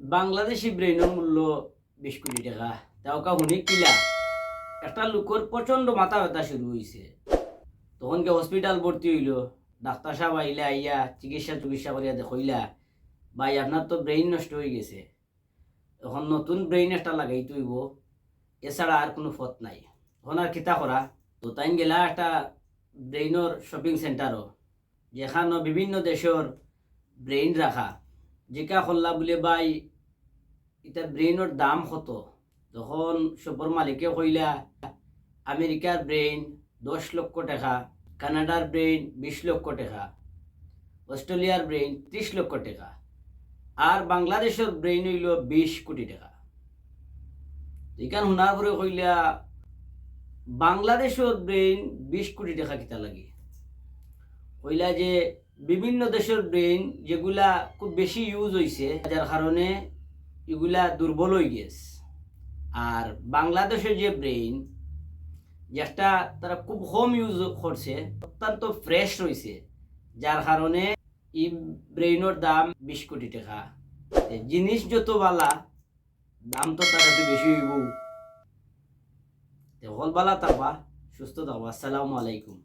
বাংলাদেশি ব্রেইনের মূল্য বিশ কোটি টাকা। তাওকা শুনি কিলা? একটা লোকের প্রচণ্ড মাথা ব্যথা শুরু হয়েছে তখন কে হসপিটাল ভর্তি হইল। ডাক্তার সাহেব আইলা, আইয়া চিকিৎসা চিকিৎসা করিয়া দেখইলা, ভাই, আপনার তো ব্রেইন নষ্ট হয়ে গেছে। এখন নতুন ব্রেইন একটা লাগাই তুইব এছাড়া আর কোনো পথ নাই। এখন আর কিতা করা? তো তাই গেলা একটা ব্রেইনের শপিং সেন্টারও যেখানে বিভিন্ন দেশের ব্রেইন রাখা। জিকা করলা বলে ভাই এটা ব্রেইনের দাম কত? তখন সবর মালিকে কইলা আমেরিকার ব্রেইন দশ লক্ষ টাকা কানাডার ব্রেইন বিশ লক্ষ টাকা অস্ট্রেলিয়ার ব্রেইন ত্রিশ লক্ষ টাকা আর বাংলাদেশের ব্রেইন হইল বিশ কোটি টাকা। এখান শোনার পরে কইলা বাংলাদেশের ব্রেইন বিশ কোটি টাকা কিতা লাগে? কইলা যে বিভিন্ন দেশের ব্রেইন যেগুলা খুব বেশি ইউজ হয়েছে যার কারণে এগুলা দুর্বল হয়ে গেছে। আর বাংলাদেশের যে ব্রেইন যেটা তারা খুব কম ইউজ করছে, অত্যন্ত ফ্রেশ রয়েছে, যার কারণে এই ব্রেইনের দাম বিশ কোটি টাকা। জিনিস যত বালা, দাম তো তার একটু বেশি হইব। হল বালা থাকবা সুস্থ থাকবা আসসালামু আলাইকুম।